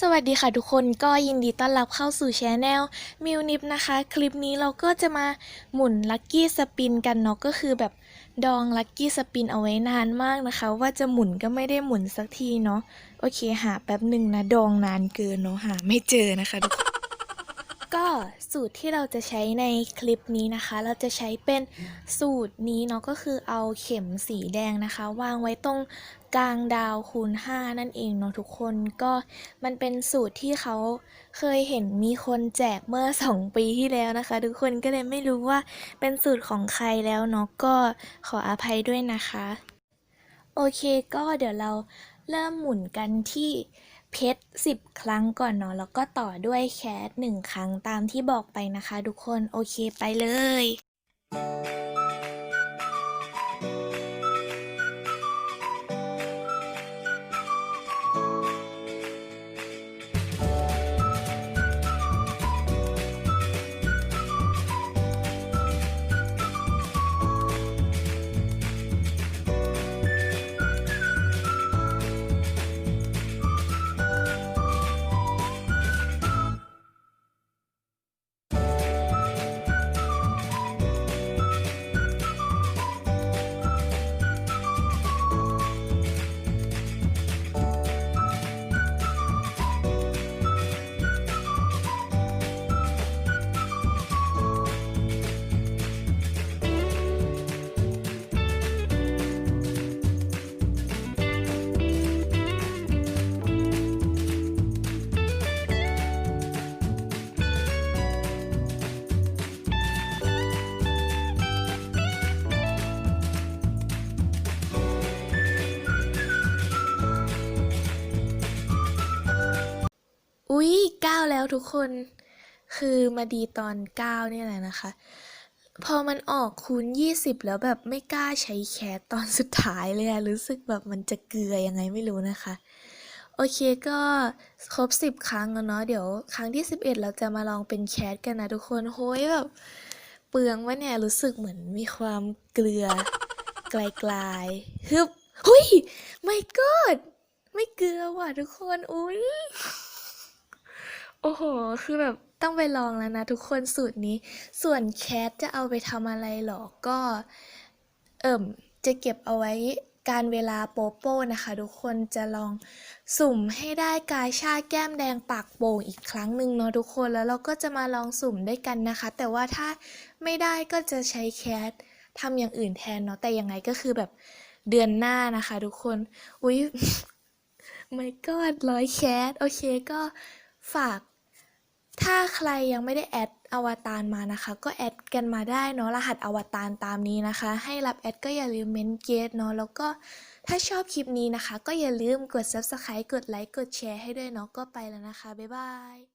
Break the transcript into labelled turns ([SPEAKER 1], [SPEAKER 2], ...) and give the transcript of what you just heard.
[SPEAKER 1] สวัสดีค่ะทุกคนก็ยินดีต้อนรับเข้าสู่ช anel มิวนิปนะคะ คลิปนี้เราก็จะมาหมุนลัคกี้สปินกันเนาะก็คือแบบดองลัคกี้สปินเอาไว้นานมากนะคะ ว่าจะหมุนก็ไม่ได้หมุนสักทีเนาะโอเคหาแป๊บหนึ่งนะ ดองนานเกินเนาะหาไม่เจอนะคะทุกคน ก็สูตรที่เราจะใช้ในคลิปนี้นะคะ เราจะใช้เป็นสูตรนี้เนาะก็คือเอาเข็มสีแดงนะคะ วางไว้ตรงกลางดาวคูณ 5 นั่นเองเนาะทุกคนก็มันเป็นสูตรที่เขาเคยเห็นมีคนแจกเมื่อ 2 ปีที่แล้วนะคะ ทุกคนก็เลยไม่รู้ว่าเป็นสูตรของใครแล้วเนาะก็ขออภัยด้วยนะคะ โอเคก็เดี๋ยวเรา เริ่มหมุนกันที่เพชร10 ครั้งก่อนเนาะแล้วก็ต่อด้วยแคส1ครั้งตามที่บอกไปนะคะ ทุกคนโอเคไปเลย Thank you. 9 แล้วทุกคน คือมาดีตอน 9 เนี่ยแหละนะคะ พอมันออกคูณ 20 แล้วแบบไม่กล้าใช้แคสตอนสุดท้ายเลยอะรู้สึกแบบมันจะเกลือยังไงไม่รู้นะคะ โอเคก็ครบ 10 ครั้งแล้วเนาะเดี๋ยวครั้งที่ 11 เราจะมาลองเป็นแคสกันนะทุกคนโห้ยแบบเปลืองวะเนี่ยรู้สึกเหมือนมีความเกลือไกลๆฮึบเฮ้ยไม่กอดไม่เกลือว่ะทุกคน อุ้ย โอ้โห คือแบบต้องไปลองแล้วนะทุกคนสูตรนี้ ส่วนแคทจะเอาไปทำอะไรหรอ ก็ เอิ่ม จะเก็บเอาไว้การเวลาโปโป้นะคะ ทุกคนจะลองสุ่มให้ได้กายชาแก้มแดงปากโป่งอีกครั้งหนึ่งเนาะทุกคนแล้วเราก็จะมาลองสุ่มด้วยกันนะคะ แต่ว่าถ้าไม่ได้ก็จะใช้แคททำอย่างอื่นแทนเนาะแต่ยังไงก็คือแบบเดือนหน้านะคะ ทุกคนอุ๊ยไม่ก็ร้อยแคสโอเคก็ฝาก ถ้าใครยังไม่ได้แอดอวตารมานะคะ ก็แอดกันมาได้เนาะรหัสอวตารตามนี้นะคะ ให้รับแอดก็อย่าลืมเมนเกตเนาะแล้วก็ถ้าชอบคลิปนี้นะคะ ก็อย่าลืมกด subscribe กดไลค์กดแชร์ให้ด้วยเนาะก็ไปแล้วนะคะ บ๊ายบาย